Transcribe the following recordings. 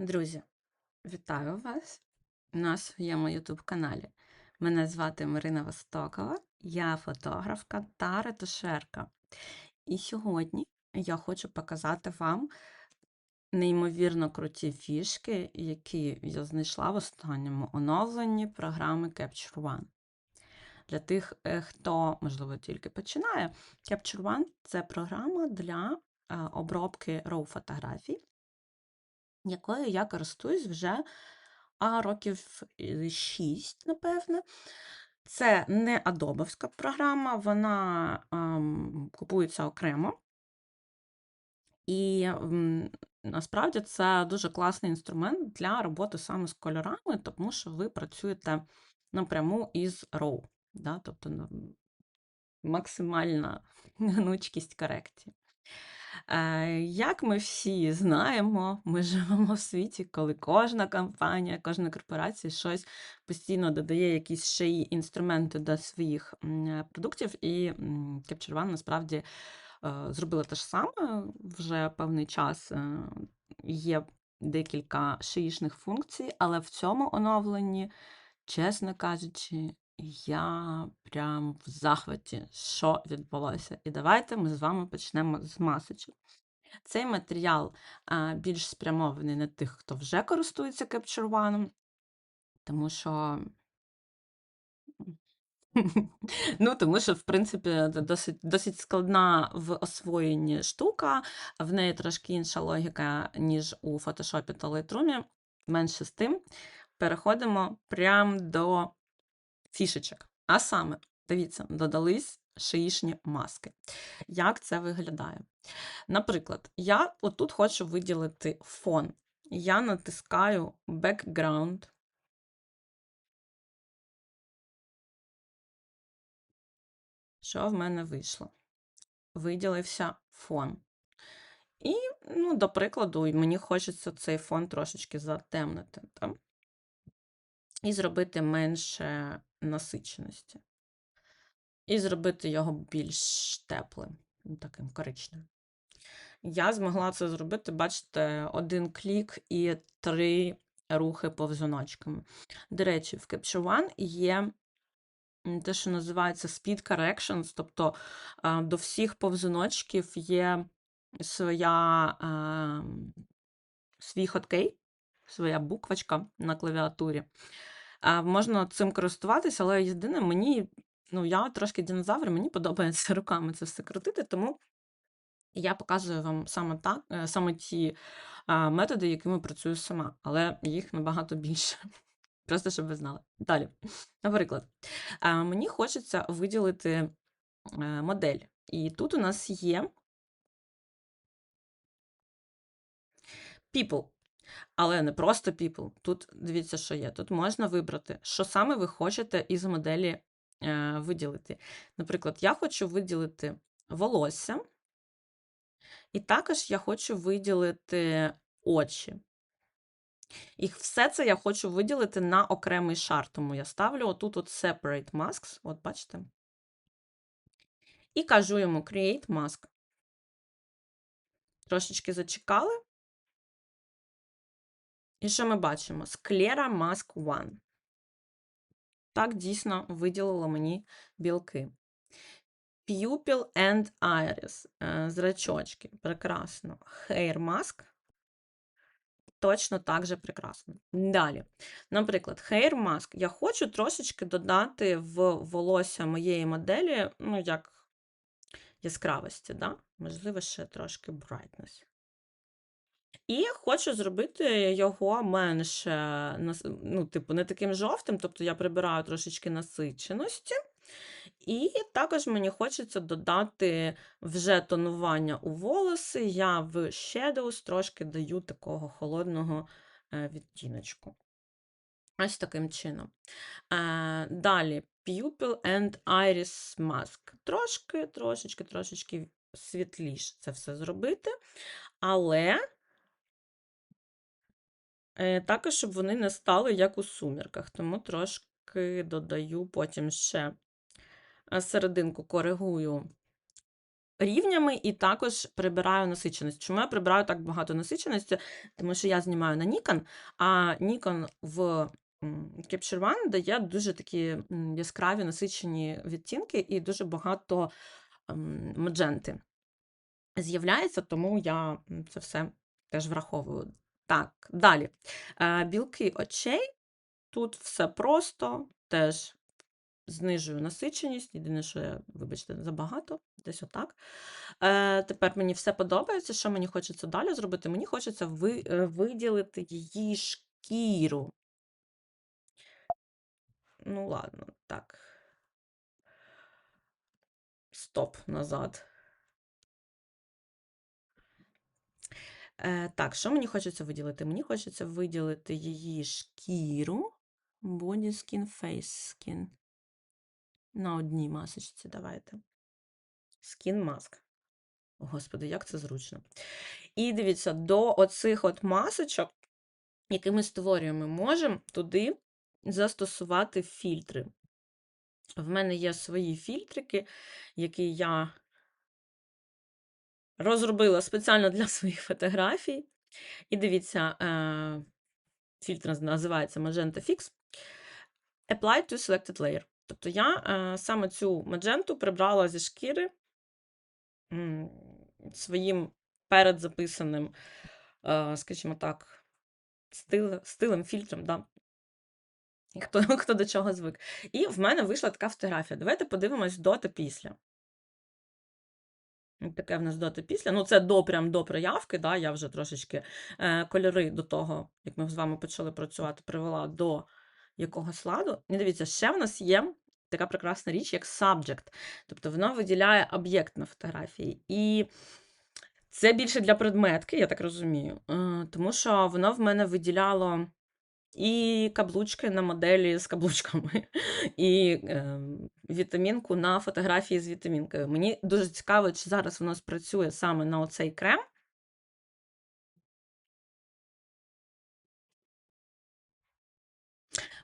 Друзі, вітаю вас на своєму YouTube каналі. Мене звати Марина Востокова, я фотографка та ретушерка. І сьогодні я хочу показати вам неймовірно круті фішки, які я знайшла в останньому оновленні програми Capture One. Для тих, е, хто, можливо, тільки починає, Capture One це програма для е, обробки RAW фотографій якою я користуюсь вже а, років 6, напевне. Це не адобовська програма, вона ем, купується окремо. І м, насправді це дуже класний інструмент для роботи саме з кольорами, тому що ви працюєте напряму із RAW, да? тобто ну, максимальна гнучкість корекції. Е, Як ми всі знаємо, ми живемо в світі, коли кожна компанія, кожна корпорація щось постійно додає якісь ще й інструменти до своїх е, продуктів, і One насправді е, зробила те ж саме вже певний час. Є декілька шиїшних функцій, але в цьому оновленні, чесно кажучи, я прям в захваті, що відбулося. І давайте ми з вами почнемо з масочок. Цей матеріал а, більш спрямований на тих, хто вже користується Capture One, тому що. Ну, тому що, в принципі, досить, досить складна в освоєнні штука, в неї трошки інша логіка, ніж у Photoshop та Lightroom. Менше з тим, переходимо прямо до фішечок. А саме, дивіться, додались шиїшні маски. Як це виглядає? Наприклад, я отут хочу виділити фон. Я натискаю Background. Що в мене вийшло? Виділився фон. І, ну, до прикладу, мені хочеться цей фон трошечки затемнити. Так? І зробити менше насиченості. І зробити його більш теплим, ну, таким коричневим. Я змогла це зробити, бачите, один клік і три рухи повзуночками. До речі, в Capture One є те, що називається Speed Corrections, тобто до всіх повзуночків є своя, свій хоткей, своя буквочка на клавіатурі. Можна цим користуватися, але єдине, мені, ну, я трошки динозавр, мені подобається руками це все крутити, тому я показую вам саме так, е, саме ті методи, якими працюю сама, але їх набагато більше. Просто щоб ви знали. Далі. Наприклад, мені хочеться виділити е, модель. І тут у нас є people. Але не просто people. Тут дивіться, що є. Тут можна вибрати, що саме ви хочете із моделі е, виділити. Наприклад, я хочу виділити волосся, і також я хочу виділити очі. І все це я хочу виділити на окремий шар, тому я ставлю отут от Separate Masks, от бачите. І кажу йому Create Mask. Трошечки зачекали. І що ми бачимо? Склера Mask One. Так, дійсно виділило мені білки. Pupil and Iris. е, Зрачочки. Прекрасно. Hair Mask. Точно так же прекрасно. Далі. Наприклад, Hair Mask. Я хочу трошечки додати в волосся моєї моделі, ну, як яскравості, да? можливо, ще трошки brightness. І хочу зробити його менш, ну, типу, не таким жовтим, тобто я прибираю трошечки насиченості. І також мені хочеться додати вже тонування у волоси. Я в Shadows трошки даю такого холодного е, відтіночку. Ось таким чином. Е, Далі Pupil and Iris Mask. Трошки, трошечки, трошечки світліше це все зробити. Але Е, також, щоб вони не стали як у сумірках, тому трошки додаю потім ще е, серединку коригую рівнями і також прибираю насиченість. Чому я прибираю так багато насиченості? Тому що я знімаю на Nikon, а Nikon в Capture One дає дуже такі яскраві насичені відтінки і дуже багато ем, мадженти з'являється, тому я це все теж враховую. Так, далі. Е, Білки очей. Тут все просто, теж знижую насиченість. Єдине, що я, вибачте, забагато, десь отак. Е, Тепер мені все подобається. Що мені хочеться далі зробити? Мені хочеться е, виділити її шкіру. Ну, ладно, так. Стоп назад. Так, що мені хочеться виділити? Мені хочеться виділити її шкіру. Body skin, face skin. На одній масочці давайте. Skin mask. Господи, як це зручно. І дивіться, до оцих от масочок, які ми створюємо, ми можемо туди застосувати фільтри. В мене є свої фільтрики, які я розробила спеціально для своїх фотографій. І дивіться, е, фільтр називається Magenta Fix. Apply to selected layer. Тобто я е, саме цю мадженту прибрала зі шкіри своїм передзаписаним, е, скажімо так, стил, стилем, фільтром. Да? Хто, хто до чого звик. І в мене вийшла така фотографія. Давайте подивимось до та після. Таке в нас до та після. Ну, це до прям до проявки. Да? Я вже трошечки е, кольори до того, як ми з вами почали працювати, привела до якогось ладу. І дивіться, ще в нас є така прекрасна річ, як subject. Тобто воно виділяє об'єкт на фотографії. І це більше для предметки, я так розумію. е, Тому що воно в мене виділяло і каблучки на моделі з каблучками, і е, вітамінку на фотографії з вітамінкою. Мені дуже цікаво, чи зараз воно спрацює саме на оцей крем.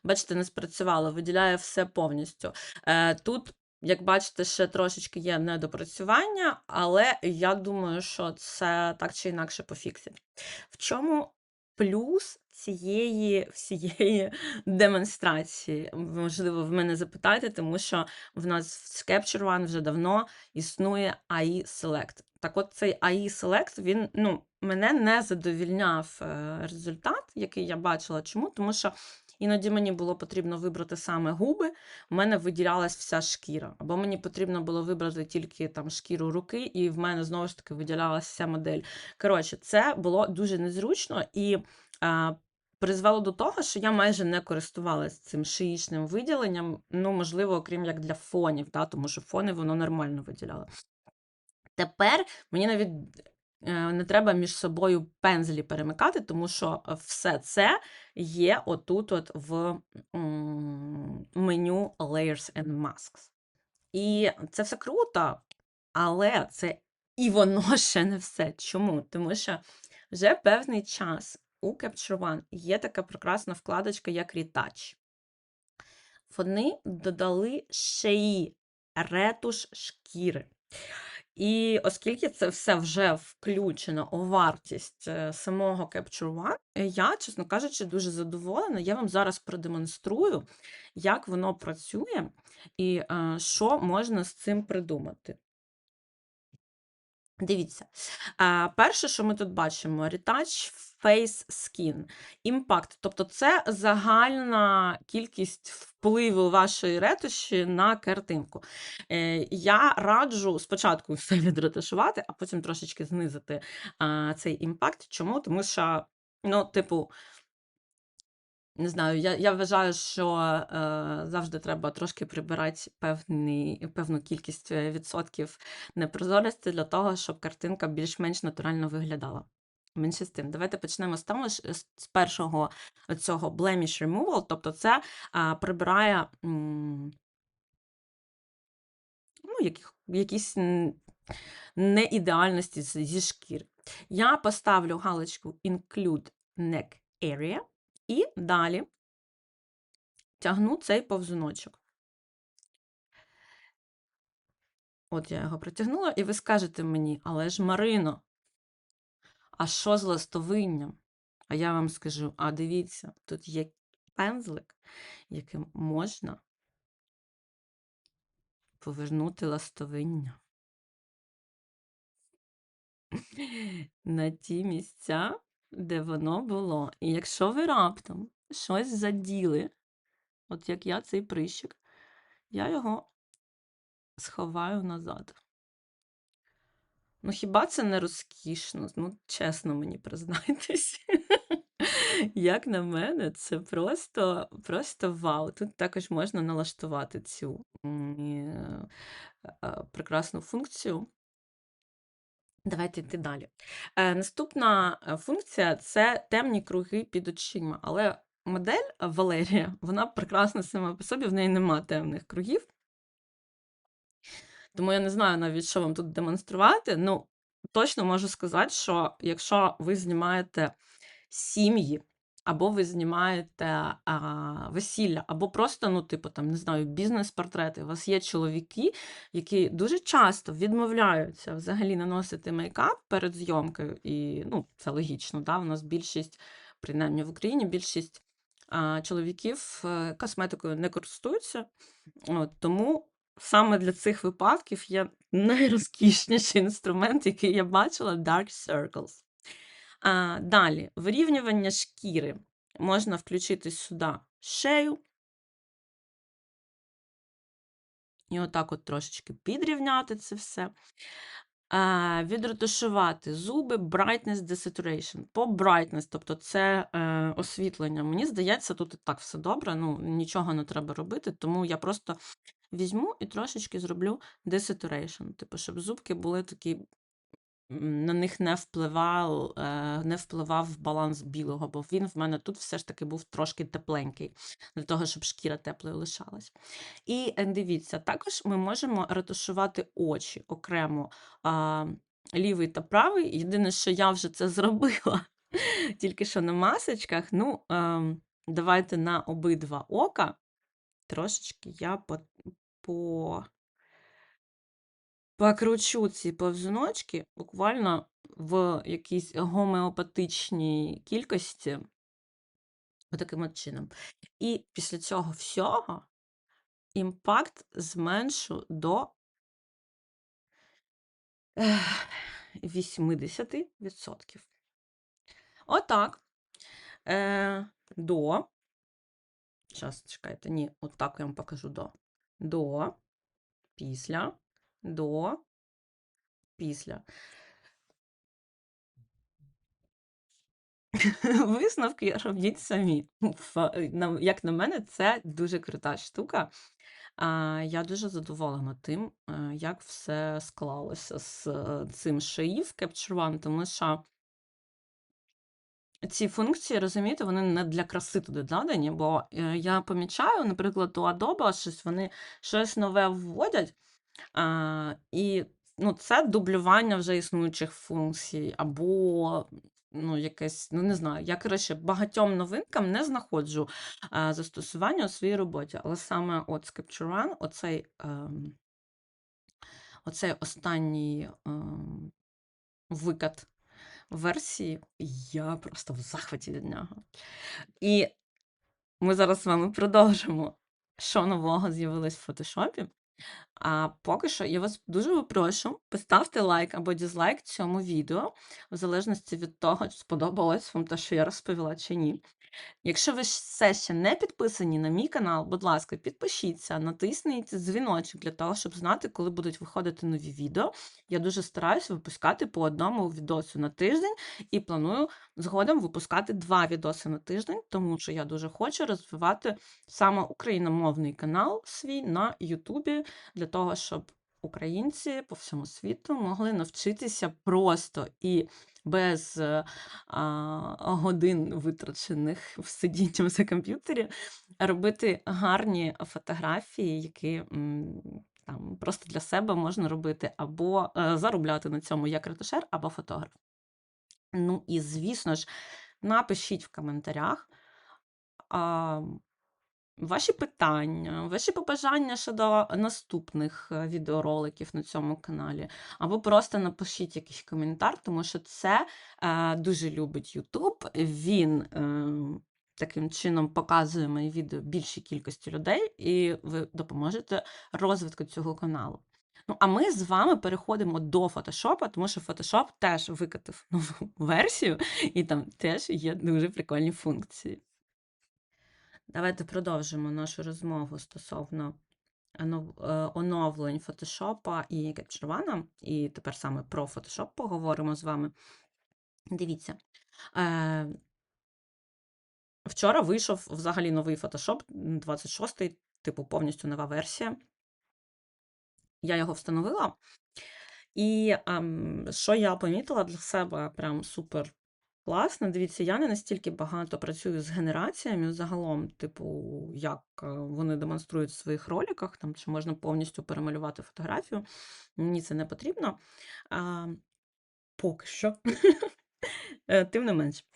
Бачите, не спрацювало, виділяє все повністю. Е, Тут, як бачите, ще трошечки є недопрацювання, але я думаю, що це так чи інакше пофіксить. В чому плюс цієї всієї демонстрації? Можливо, в мене запитаєте, тому що в нас в Capture One вже давно існує AI Select. Так от цей AI Select, він ну, мене не задовільняв е, результат, який я бачила. Чому? Тому що Іноді мені було потрібно вибрати саме губи, в мене виділялась вся шкіра. Або мені потрібно було вибрати тільки там шкіру руки, і в мене знову ж таки виділялася вся модель. Коротше, це було дуже незручно і а, призвело до того, що я майже не користувалася цим шиїчним виділенням. Ну, можливо, окрім як для фонів, да, тому що фони воно нормально виділяло. Тепер мені навіть не треба між собою пензлі перемикати, тому що все це є отут от в меню Layers and Masks. І це все круто, але це і воно ще не все. Чому? Тому що вже певний час у Capture One є така прекрасна вкладочка, як Retouch. Вони додали ще й ретуш шкіри. І оскільки це все вже включено у вартість е, самого Capture One, е, я, чесно кажучи, дуже задоволена. Я вам зараз продемонструю, як воно працює і е, що можна з цим придумати. Дивіться, перше, що ми тут бачимо, Retouch Face Skin Impact, тобто це загальна кількість впливу вашої ретуші на картинку. Е, Я раджу спочатку все відретушувати, а потім трошечки знизити цей імпакт. Чому? Тому що, ну, типу, не знаю, я я вважаю, що е, завжди треба трошки прибирати певний, певну кількість е, відсотків непрозорості для того, щоб картинка більш-менш натурально виглядала. Менше з тим, давайте почнемо з того, з першого цього blemish removal, тобто це а, прибирає м, ну, яких, якісь неідеальності зі шкіри. Я поставлю галочку Include Neck Area і далі тягну цей повзуночок. От я його протягнула, і ви скажете мені, але ж Марино, а що з ластовинням? А я вам скажу: а дивіться, тут є пензлик, яким можна повернути ластовиння на ті місця, де воно було. І якщо ви раптом щось заділи, от як я цей прищик, я його сховаю назад. Ну, хіба це не розкішно? Ну, чесно мені признайтесь. Як на мене, це просто, просто вау. Тут також можна налаштувати цю е, е, прекрасну функцію. Давайте йти далі. Е, Наступна е, функція це темні круги під очима. Але модель е, Валерія, вона прекрасна сама по собі, в неї нема темних кругів. Тому я не знаю навіть, що вам тут демонструвати. Ну, точно можу сказати, що якщо ви знімаєте сім'ї, або ви знімаєте а, весілля, або просто, ну, типу, там, не знаю, бізнес-портрети. У вас є чоловіки, які дуже часто відмовляються взагалі наносити мейкап перед зйомкою. І ну, це логічно, да? у нас більшість, принаймні в Україні, більшість а, чоловіків е, косметикою не користуються. От, тому саме для цих випадків є найрозкішніший інструмент, який я бачила Dark Circles. Далі, вирівнювання шкіри. Можна включити сюди шею. І отак от трошечки підрівняти це все. А, Відретушувати зуби, brightness, desaturation. По brightness, тобто це е, освітлення. Мені здається, тут і так все добре, ну нічого не треба робити, тому я просто візьму і трошечки зроблю desaturation. Типу, щоб зубки були такі на них не впливав, е, не впливав баланс білого, бо він в мене тут все ж таки був трошки тепленький, для того, щоб шкіра теплою лишалась. І е, дивіться, також ми можемо ретушувати очі окремо лівий та правий. Єдине, що я вже це зробила тільки що на масочках. Ну, ем, давайте на обидва ока. Трошечки я по, Покручу ці повзуночки буквально в якійсь гомеопатичній кількості, отаким от чином. І після цього всього імпакт зменшу до 80%. Отак. Е, До. Зараз, чекайте, ні, отак я вам покажу до. До, після до, після. Висновки робіть самі. Як на мене, це дуже крута штука. Я дуже задоволена тим, е, як все склалося з е, цим шаїв Capture One, тому що ці функції, розумієте, вони не для краси туди додані, бо е, я помічаю, наприклад, у Adobe щось вони щось нове вводять. А, І ну, це дублювання вже існуючих функцій, або ну, якесь, ну не знаю, я коротше багатьом новинкам не знаходжу а, застосування у своїй роботі. Але саме от One, оцей, ем, оцей останній ем, викат версії, я просто в захваті від нього. І ми зараз з вами продовжимо, що нового з'явилось в фотошопі. А поки що я вас дуже попрошу, поставте лайк або дізлайк цьому відео, в залежності від того, чи сподобалось вам те, що я розповіла чи ні. Якщо ви все ще не підписані на мій канал, будь ласка, підпишіться, натисніть дзвіночок для того, щоб знати, коли будуть виходити нові відео. Я дуже стараюся випускати по одному відосу на тиждень і планую згодом випускати два відоси на тиждень, тому що я дуже хочу розвивати саме україномовний канал свій на Ютубі для того, щоб українці по всьому світу могли навчитися просто і без а, годин витрачених в сидінням за комп'ютері, робити гарні фотографії, які там просто для себе можна робити, або е, заробляти на цьому як ретушер, або фотограф. Ну і звісно ж, напишіть в коментарях. А, ваші питання, ваші побажання щодо наступних е, відеороликів на цьому каналі, або просто напишіть якийсь коментар, тому що це е, дуже любить YouTube. Він е, таким чином показує мої відео більшій кількості людей, і ви допоможете розвитку цього каналу. Ну, а ми з вами переходимо до фотошопа, тому що Photoshop теж викатив нову версію, і там теж є дуже прикольні функції. Давайте продовжимо нашу розмову стосовно е, оновлень Photoshop і Capture і тепер саме про Photoshop поговоримо з вами. Дивіться. Е, Вчора вийшов взагалі новий Photoshop 26-й, типу повністю нова версія. Я його встановила. І ем, що я помітила для себе прям супер класно. Дивіться, я не настільки багато працюю з генераціями загалом, типу, як е, вони демонструють в своїх роликах, там, чи можна повністю перемалювати фотографію. Мені це не потрібно. А, поки що. Е, Тим не менш.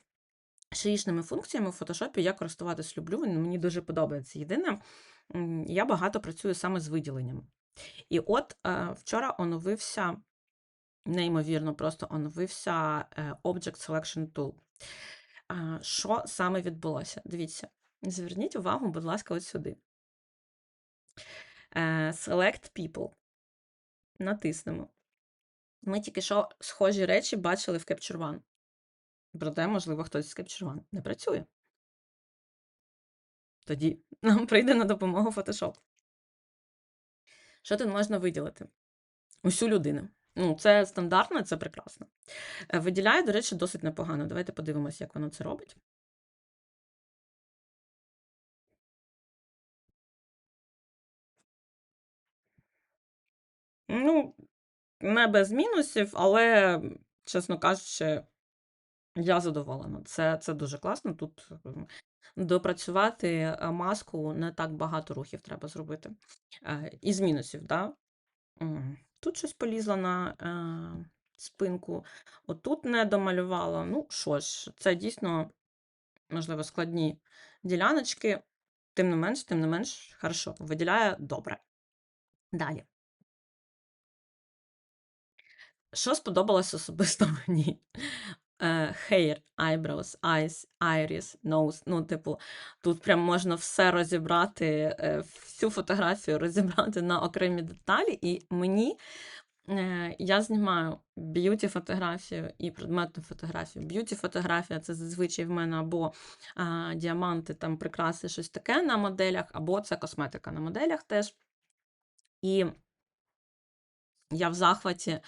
Шиїчними функціями в фотошопі я користуватись люблю, мені дуже подобається. Єдине, я багато працюю саме з виділеннями. І от е, вчора оновився, неймовірно, просто оновився е, Object Selection Tool. Що саме відбулося? Дивіться, зверніть увагу, будь ласка, от сюди. Е, Select People. Натиснемо. Ми тільки що схожі речі бачили в Capture One. Проте, можливо, хтось з Capture One не працює. Тоді нам прийде на допомогу Photoshop. Що тут можна виділити? Усю людину. Ну, це стандартно, це прекрасно. Е, Виділяє, до речі, досить непогано. Давайте подивимося, як воно це робить. Ну, не без мінусів, але, чесно кажучи, я задоволена. Це, це дуже класно. Тут допрацювати маску не так багато рухів треба зробити. Е, Із мінусів, да? Тут щось полізло на е, спинку, отут не домалювала. Ну, що ж, це дійсно, можливо, складні діляночки. Тим не менш, тим не менш, хорошо, виділяє добре. Далі. Що сподобалось особисто мені? Е, Hair, eyebrows, eyes, iris, nose. Ну, типу, тут прям можна все розібрати, е, всю фотографію розібрати на окремі деталі. І мені е, я знімаю б'юті фотографію і предметну фотографію. Б'юті фотографія це зазвичай в мене або а, діаманти, там прикраси, щось таке на моделях, або це косметика на моделях теж. І я в захваті,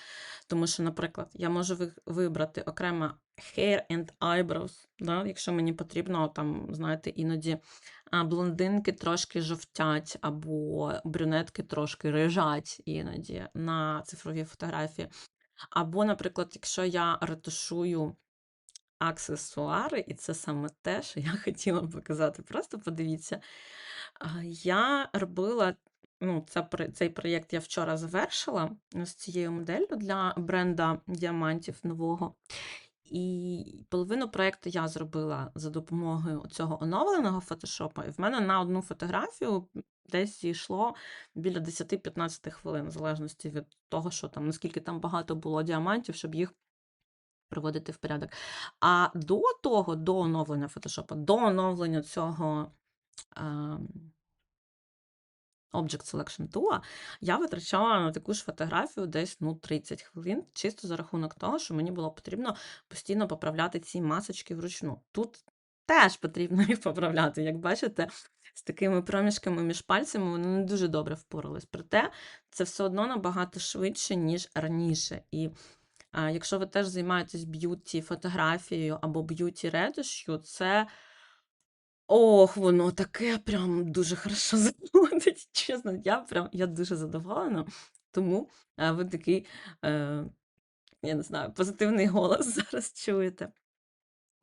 тому що, наприклад, я можу вибрати окремо hair and eyebrows, да? якщо мені потрібно, там, знаєте, іноді блондинки трошки жовтять, або брюнетки трошки рижать іноді на цифровій фотографії. Або, наприклад, якщо я ретушую аксесуари, і це саме те, що я хотіла показати. Просто подивіться. Я робила ну, це, цей проєкт я вчора завершила з цією моделлю для бренда діамантів нового. І половину проєкту я зробила за допомогою цього оновленого фотошопа. І в мене на одну фотографію десь йшло біля 10-15 хвилин, в залежності від того, що там, наскільки там багато було діамантів, щоб їх приводити в порядок. А до того, до оновлення фотошопа, до оновлення цього. ем, Object Selection Tool, я витрачала на таку ж фотографію десь ну, 30 хвилин, чисто за рахунок того, що мені було потрібно постійно поправляти ці масочки вручну. Тут теж потрібно їх поправляти. Як бачите, з такими проміжками між пальцями вони не дуже добре впорались. Проте це все одно набагато швидше, ніж раніше. І а, якщо ви теж займаєтесь б'юті фотографією або б'юті ретушю, це. Ох, воно таке прям дуже хорошо заходить. Чесно, я прям я дуже задоволена. Тому е, ви такий, е, я не знаю, позитивний голос зараз чуєте.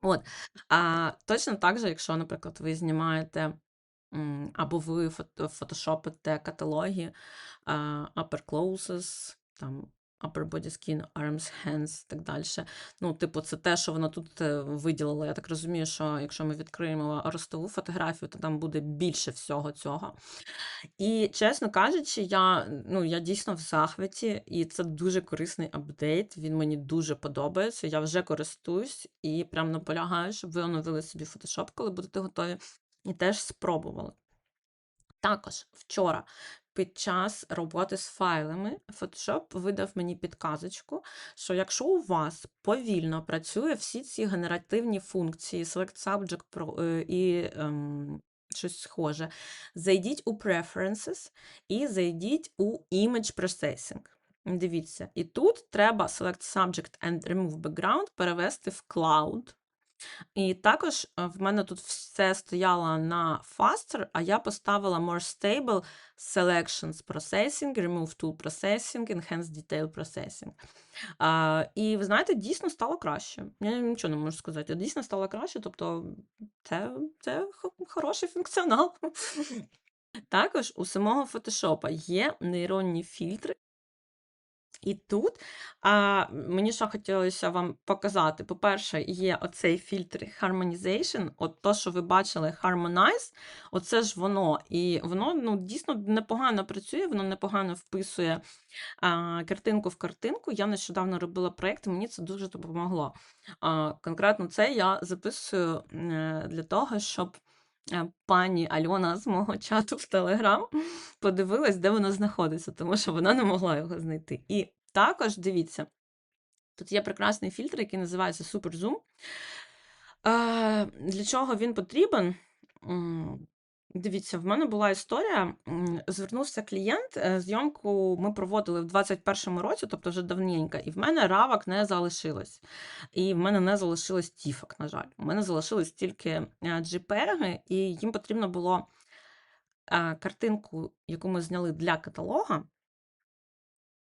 От. А точно так же, якщо, наприклад, ви знімаєте або ви фотошопите каталоги upper closes, там upper body skin, arms, hands, і так далі. Ну, типу, це те, що вона тут е, виділила. Я так розумію, що якщо ми відкриємо ростову фотографію, то там буде більше всього цього. І, чесно кажучи, я, ну, я дійсно в захваті, і це дуже корисний апдейт. Він мені дуже подобається. Я вже користуюсь і прям наполягаю, щоб ви оновили собі Photoshop, коли будете готові, і теж спробували. Також вчора під час роботи з файлами Photoshop видав мені підказочку, що якщо у вас повільно працює всі ці генеративні функції, Select Subject про- е, і ем, щось схоже, зайдіть у Preferences і зайдіть у Image Processing. Дивіться, і тут треба Select Subject and Remove Background перевести в Cloud. І також е, в мене тут все стояло на faster, а я поставила more stable selections processing, remove tool processing, enhance detail processing. А, і ви знаєте, дійсно стало краще. Я нічого не можу сказати. Дійсно стало краще, тобто це, це хороший функціонал. Також у самого Photoshop є нейронні фільтри, і тут а, мені що хотілося вам показати. По-перше, є оцей фільтр Harmonization, от то, що ви бачили, Harmonize, оце ж воно. І воно ну, дійсно непогано працює, воно непогано вписує а, картинку в картинку. Я нещодавно робила проєкт, мені це дуже допомогло. А, конкретно це я записую е, для того, щоб. Е, Пані Альона з мого чату в Телеграм подивилась, де воно знаходиться, тому що вона не могла його знайти. І також дивіться, тут є прекрасний фільтр, який називається Суперзум. Для чого він потрібен? Дивіться, в мене була історія. Звернувся клієнт, е, зйомку ми проводили в 21-му році, тобто вже давненько, і в мене равок не залишилось. І в мене не залишилось тіфок, на жаль. У мене залишились тільки е, і їм потрібно було е, картинку, яку ми зняли для каталога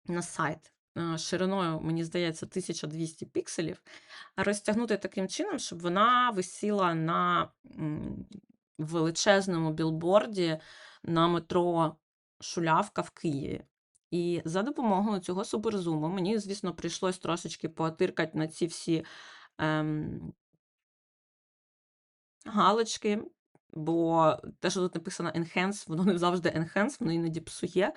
на сайт шириною, мені здається, 1200 пікселів, розтягнути таким чином, щоб вона висіла на величезному білборді на метро Шулявка в Києві. І за допомогою цього суперзуму мені, звісно, прийшлось трошечки поотиркати на ці всі ем, галочки, бо те, що тут написано enhance, воно не завжди enhance, воно іноді псує.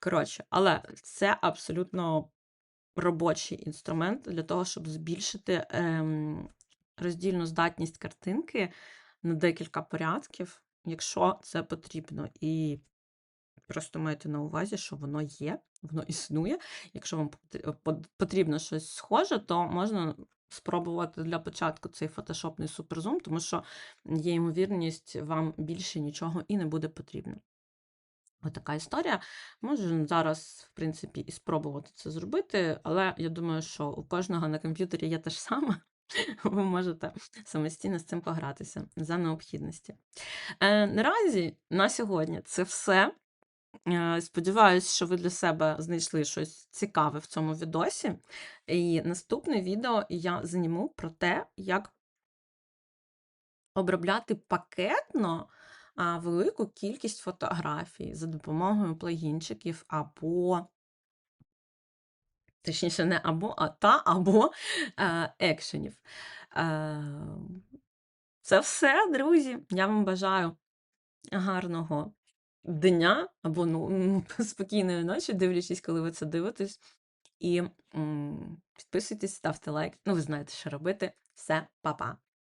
Коротше, але це абсолютно робочий інструмент для того, щоб збільшити ем, роздільну здатність картинки на декілька порядків, якщо це потрібно. І просто майте на увазі, що воно є, воно існує. Якщо вам потрібно щось схоже, то можна спробувати для початку цей фотошопний суперзум, тому що є ймовірність, вам більше нічого і не буде потрібно. Отака історія. Можу зараз, в принципі, і спробувати це зробити, але я думаю, що у кожного на комп'ютері є те ж саме. Ви можете самостійно з цим погратися за необхідності. Е, наразі на сьогодні це все. Е, Сподіваюсь, що ви для себе знайшли щось цікаве в цьому відосі. І наступне відео я зніму про те, як обробляти пакетно велику кількість фотографій за допомогою плагінчиків або, точніше, не або, а та або екшенів. Це все, друзі. Я вам бажаю гарного дня або ну, спокійної ночі, дивлячись, коли ви це дивитесь. І м, підписуйтесь, ставте лайк. Ну, ви знаєте, що робити. Все, па-па.